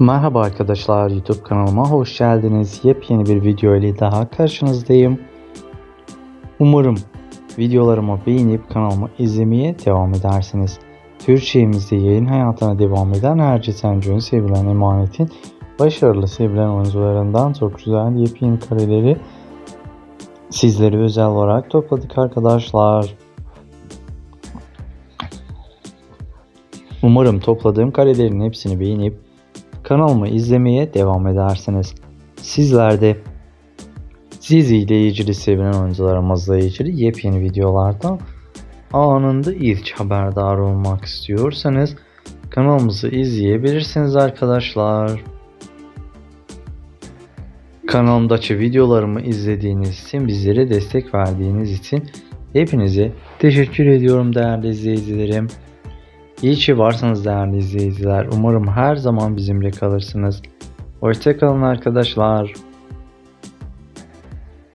Merhaba arkadaşlar YouTube kanalıma hoş geldiniz. Yepyeni bir video ile daha karşınızdayım. Umarım videolarımı beğenip kanalımı izlemeye devam edersiniz. Türkçemizde yayın hayatına devam eden Erci Senco'nun sevilen emanetin başarılı sevilen oyuncularından çok güzel yepyeni kareleri sizlere özel olarak topladık arkadaşlar. Umarım topladığım karelerin hepsini beğenip kanalımı izlemeye devam edersiniz. Sizler de sizi ile sevilen oyuncularımızla ilgili yepyeni videolardan anında ilk haberdar olmak istiyorsanız kanalımızı izleyebilirsiniz arkadaşlar. Kanalımdaki videolarımı izlediğiniz için bizlere destek verdiğiniz için hepinize teşekkür ediyorum değerli izleyicilerim. İyi ki varsınız değerli izleyiciler. Umarım her zaman bizimle kalırsınız. Hoşçakalın arkadaşlar.